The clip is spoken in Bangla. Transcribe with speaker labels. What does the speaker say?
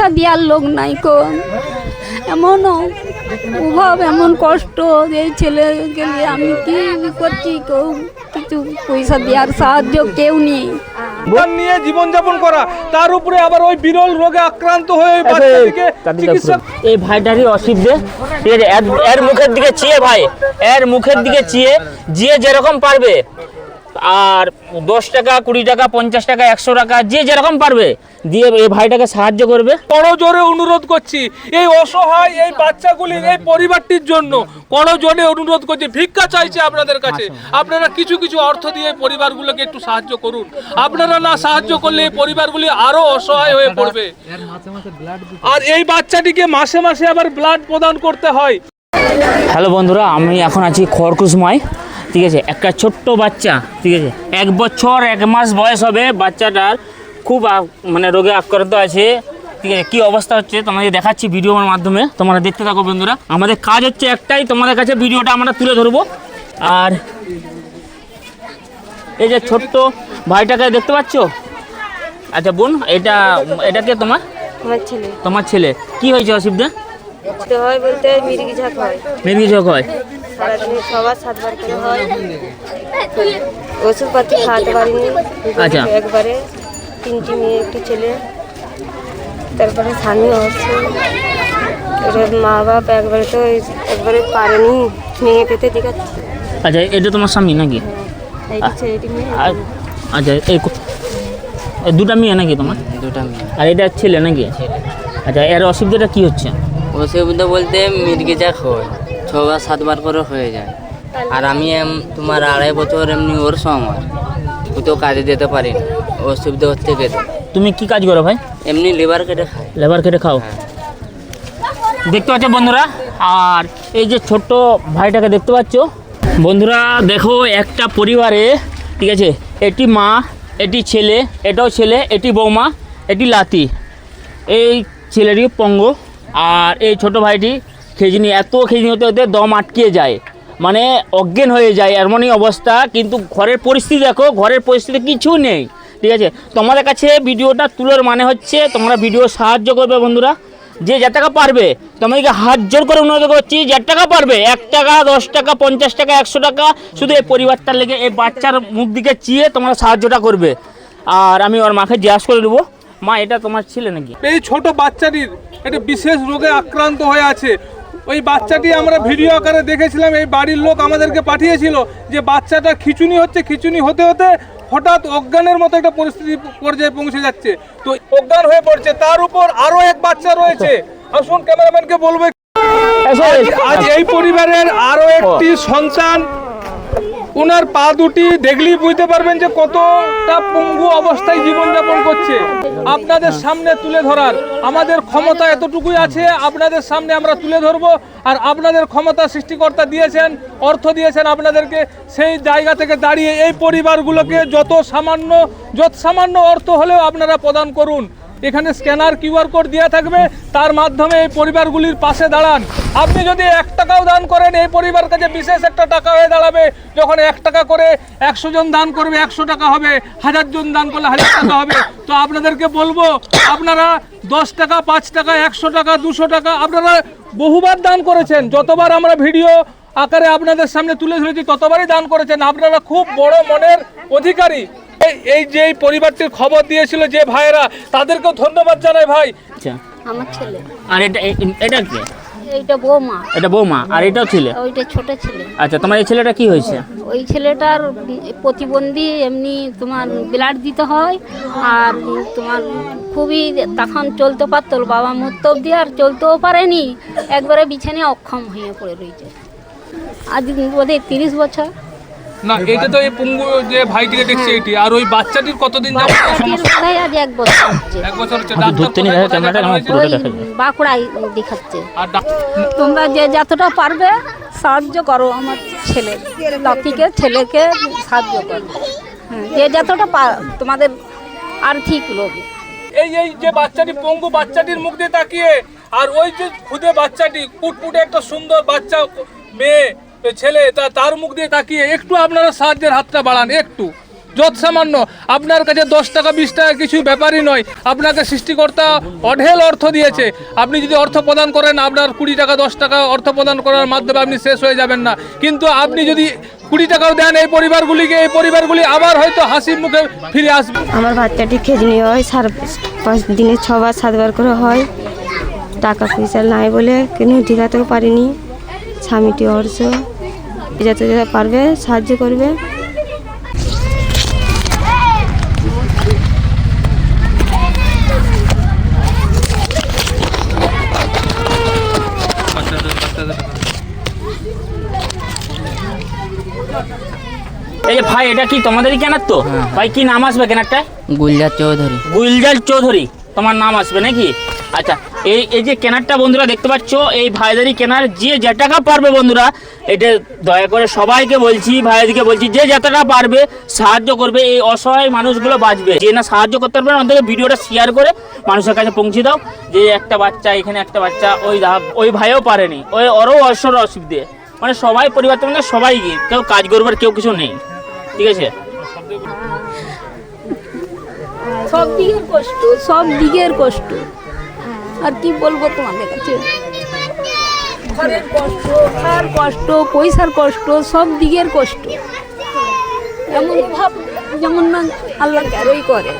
Speaker 1: পয়সা দেওয়ার লোক নাই কো। এমনও অভাব এমন কষ্ট এই ছেলে গেলে আমি কি করছি কেউ কিছু পয়সা দেওয়ার সাহায্য কেউ নেই।
Speaker 2: জীবন নিয়ে জীবনযাপন করা তার উপরে আবার ওই বিরল রোগে আক্রান্ত হয়ে
Speaker 3: এই ভাইটারই অসুবিধে এর- এর মুখের দিকে চেয়ে ভাই এর মুখের দিকে চেয়ে যে যেরকম পারবে আর দশ টাকা কুড়ি টাকা পঞ্চাশ টাকা একশো টাকা যে যেরকম পারবে দিয়ে এই ভাইটাকে সাহায্য করবে।
Speaker 2: বড় জোরে অনুরোধ করছি এই অসহায় এই বাচ্চাগুলির এই পরিবারটির জন্য বড় জোরে অনুরোধ করছি ভিক্ষা চাইছে আপনাদের কাছে। আপনারা কিছু কিছু অর্থ দিয়ে এই পরিবারগুলোকে একটু সাহায্য করুন। আপনারা না সাহায্য করলে এই পরিবারগুলি আরও অসহায় হয়ে পড়বে। আর এই বাচ্চাটিকে মাসে মাসে আবার ব্লাড প্রদান করতে হয়।
Speaker 3: হ্যালো বন্ধুরা আমি এখন আছি খড়কুসময় ঠিক আছে একটা ছোট্ট বাচ্চা ঠিক আছে। এক বছর এক মাস বয়স হবে বাচ্চাটার। খুব মানে রোগে আক্রান্ত আছে। ঠিক আছে কী অবস্থা হচ্ছে তোমাদের দেখাচ্ছি ভিডিওর মাধ্যমে। তোমরা দেখতে থাকো বন্ধুরা। আমাদের কাজ হচ্ছে একটাই তোমাদের কাছে ভিডিওটা আমরা তুলে ধরবো। আর এই যে ছোট্ট ভাইটাকে দেখতে পাচ্ছ? আচ্ছা বোন এটা এটাকে তোমার?
Speaker 4: আমার ছেলে।
Speaker 3: তোমার ছেলে। কি হয়েছে অসুবিধা
Speaker 4: হয় বলতে মির্গি ঝাঁক হয়।
Speaker 3: চোখ হয়।
Speaker 4: সারাদিন সবার সাতবার করে হয়। ওষুধপাতি খাওয়াতে পারিনি।
Speaker 3: আচ্ছা।
Speaker 4: একবারে তিনটি মেয়ে একটি ছেলে। তারপরে স্বামী হচ্ছে। এবার মা বাপ একবারে তো একবারে পারেনি মেয়ে পেতে দেখাচ্ছে
Speaker 3: আচ্ছা এটা তোমার স্বামী নাকি? আর আচ্ছা এই দুটা মেয়ে নাকি তোমার?
Speaker 5: দুটা মেয়ে।
Speaker 3: আর এটা ছেলে নাকি? আচ্ছা এর অসুবিধাটা কি হচ্ছে?
Speaker 5: অসুবিধা বলতে মির্গে যাক হয় ছবার সাতবার করে হয়ে যায়। আর আমি এম- তোমার আড়াই বছর এমনি ওর সময় ও তো কাজে যেতে পারি না অসুবিধা হচ্ছে কেটে।
Speaker 3: তুমি কি কাজ করো ভাই?
Speaker 5: এমনি লেবার কেটে খায়
Speaker 3: লেবার কেটে খাও? দেখতে পাচ্ছ বন্ধুরা? আর এই যে ছোট্ট ভাইটাকে দেখতে পাচ্ছ? বন্ধুরা দেখো একটা পরিবারে ঠিক আছে? এটি মা এটি ছেলে এটাও ছেলে এটি বৌমা এটি লাতি। এই ছেলেটি পঙ্গ আর এই ছোট ভাইটি খেজনি, এত খেজনি হতে হতে দম আটকে যায়। মানে অজ্ঞান হয়ে যায়, এমনই অবস্থা। কিন্তু ঘরের পরিস্থিতি দেখো, ঘরের পরিস্থিতি কিছু নেই। ঠিক আছে? তোমাদের কাছে ভিডিওটা তুলোর মানে হচ্ছে তোমরা ভিডিও সাহায্য করবে বন্ধুরা। যে যে টাকা পারবে, তোমাদেরকে হাত জোর করে অনুরোধ করছি, যে টাকা পারবে, এক টাকা, দশ টাকা, পঞ্চাশ টাকা, একশো টাকা, শুধু এই পরিবারটার লেগে, এই বাচ্চার মুখ দিকে চিয়ে তোমরা সাহায্যটা করবে। আর আমি ওর মাকে জিজ্ঞাসা করে দেবো মা, এটা তোমার ছেলে নাকি?
Speaker 2: এই ছোট বাচ্চাটির একটা বিশেষ রোগে আক্রান্ত হয়ে আছে। ওই বাচ্চাটি আমরা ভিডিও আকারে দেখেছিলাম এই বাড়ির লোক আমাদেরকে পাঠিয়েছিল যে বাচ্চাটা খিচুনি হচ্ছে খিচুনি হতে হতে হঠাৎ অজ্ঞানের মতো একটা পরিস্থিতি পর্যায়ে পৌঁছে যাচ্ছে। তো অজ্ঞান হয়ে পড়ছে তার উপর আরও এক বাচ্চা রয়েছে। আসুন ক্যামেরাম্যানকে বলব আজ- আজ এই পরিবারের আরও একটি সন্তান ওনার পা দুটি দেখলেই বুঝতে পারবেন যে কতটা পঙ্গু অবস্থায় জীবনযাপন করছে। আপনাদের সামনে তুলে ধরার, আমাদের ক্ষমতা এতটুকুই আছে, আপনাদের সামনে আমরা তুলে ধরবো, আর আপনাদের ক্ষমতা সৃষ্টিকর্তা দিয়েছেন, অর্থ দিয়েছেন আপনাদেরকে, সেই জায়গা থেকে দাঁড়িয়ে এই পরিবারগুলোকে যত সামান্য যত সামান্য অর্থ হলেও আপনারা প্রদান করুন। এখানে স্ক্যানার কিউআর কোড দেওয়া থাকবে, তার মাধ্যমে এই পরিবারগুলির পাশে দাঁড়ান। আপনি যদি এক টাকাও দান করেন, এই পরিবার কাছে বিশেষ একটা টাকা হয়ে দাঁড়াবে, যখন এক টাকা করে একশো জন দান করবে, একশো টাকা হবে, হাজার জন দান করলে হাজার টাকা হবে। তো আপনাদেরকে বলব, আপনারা দশ টাকা, পাঁচ টাকা, একশো টাকা, দুশো টাকা, আপনারা বহুবার দান করেছেন। যতবার আমরা ভিডিও আকারে আপনাদের সামনে তুলে ধরেছি, ততবারই দান করেছেন। আপনারা খুব বড় মনের অধিকারী। এই এই যে এই পরিবারটির খবর দিয়েছিল যে ভাইয়েরা তাদেরকেও ধন্যবাদ জানাই ভাই।
Speaker 3: আচ্ছা।
Speaker 1: আমার ছেলে।
Speaker 3: আর এটা এটা কি?
Speaker 1: এইটা বৌমা।
Speaker 3: এটা বৌমা। আর এটাও ছেলে?
Speaker 1: ওইটা ছোট ছেলে।
Speaker 3: আচ্ছা তোমার এই ছেলেটা কি হয়েছে?
Speaker 1: ওই ছেলেটার প্রতিবন্ধী এমনি তোমার ব্লাড দিতে হয় আর তোমার খুবই তখন চলতে পারতো না। বাবা মরতে অব্দি আর চলতেও পারেনি। একবারে বিছানে অক্ষম হয়ে পড়ে রয়েছে। আজ বোধহয় তিরিশ বছর।
Speaker 2: না এটা তো এই পুঙ্গু যে ভাইটিকে দেখছি এটি। আর ওই বাচ্চাটির কতদিন?
Speaker 1: বোধহয় আজ এক বছর
Speaker 2: এক বছর হচ্ছে।
Speaker 3: দেখো ক্যামেরাটা আমার পুরোটা দেখা যাবে
Speaker 1: বাঁকুড়ায় দেখাচ্ছে।
Speaker 2: আর
Speaker 1: তোমরা যে যতটা পারবে সাহায্য করো আমার ছেলে। লাতিকে ছেলেকে সাহায্য করো। যে যতটা তোমাদের আর্থিক লোক।
Speaker 2: এই এই যে বাচ্চাটি পঙ্গু বাচ্চাটির মুখ দিয়ে তাকিয়ে আর ওই যে খুদে বাচ্চাটি কুটকুটে একটা সুন্দর বাচ্চা মেয়ে। ছেলে, তা তার মুখ দিয়ে তাকিয়ে একটু আপনারা সাহায্যের হাতটা বাড়ান, একটু। যত সামান্য, আপনার কাছে দশ টাকা, বিশ টাকা কিছু ব্যাপারই নয়। আপনাকে সৃষ্টিকর্তা অঢেল অর্থ দিয়েছে। আপনি যদি অর্থ প্রদান করেন, আপনার কুড়ি টাকা, দশ টাকা অর্থ প্রদান করার মাধ্যমে আপনি শেষ হয়ে যাবেন না। কিন্তু আপনি যদি কুড়ি টাকাও দেন এই পরিবারগুলিকে, এই পরিবারগুলি আবার হয়তো হাসির মুখে ফিরে আসবে।
Speaker 4: আমার বাচ্চাটি খেজনি হয়, সার, পাঁচ দিনে ছবার, সাতবার করে হয়। টাকা পয়সা নাই বলে কেন টিকাতেও পারিনি। স্বামীটি অর্থ যাতে যাতে পারবে সাহায্য করবে।
Speaker 3: এই যে ভাই এটা কি তোমাদেরই কেনার তো? ভাই কি নাম আসবে কেনারটায়?
Speaker 5: গুলজার চৌধুরী।
Speaker 3: গুলজার চৌধুরী। তোমার নাম আসবে নাকি? আচ্ছা এই এই যে কেনারটা বন্ধুরা দেখতে পাচ্ছ, এই ভাইদারি কেনার যে যে টাকা পারবে বন্ধুরা, এটা দয়া করে সবাইকে বলছি, ভাইদেরকে বলছি, যে যতটা পারবে, সাহায্য করবে, এই অসহায় মানুষগুলো বাঁচবে। যে না সাহায্য করতে পারবে না, অন্তত ভিডিওটা শেয়ার করে মানুষের কাছে পৌঁছে দাও। যে একটা বাচ্চা, এখানে একটা বাচ্চা, ওই ওই ভাইও পারেনি। ওই ওরও অসর অসুবিধে। মানে সবাই পরিবর্তন সবাই কেউ কাজ করবার কেউ কিছু নেই। ঠিক আছে?
Speaker 1: সব দিকের কষ্ট সব দিকের কষ্ট। আর কি বলব তোমাদের কাছে? ঘরের কষ্ট খাওয়ার কষ্ট পয়সার কষ্ট সব দিকের কষ্ট। এমন ভাব যেমন না আল্লাহ কারোই করে।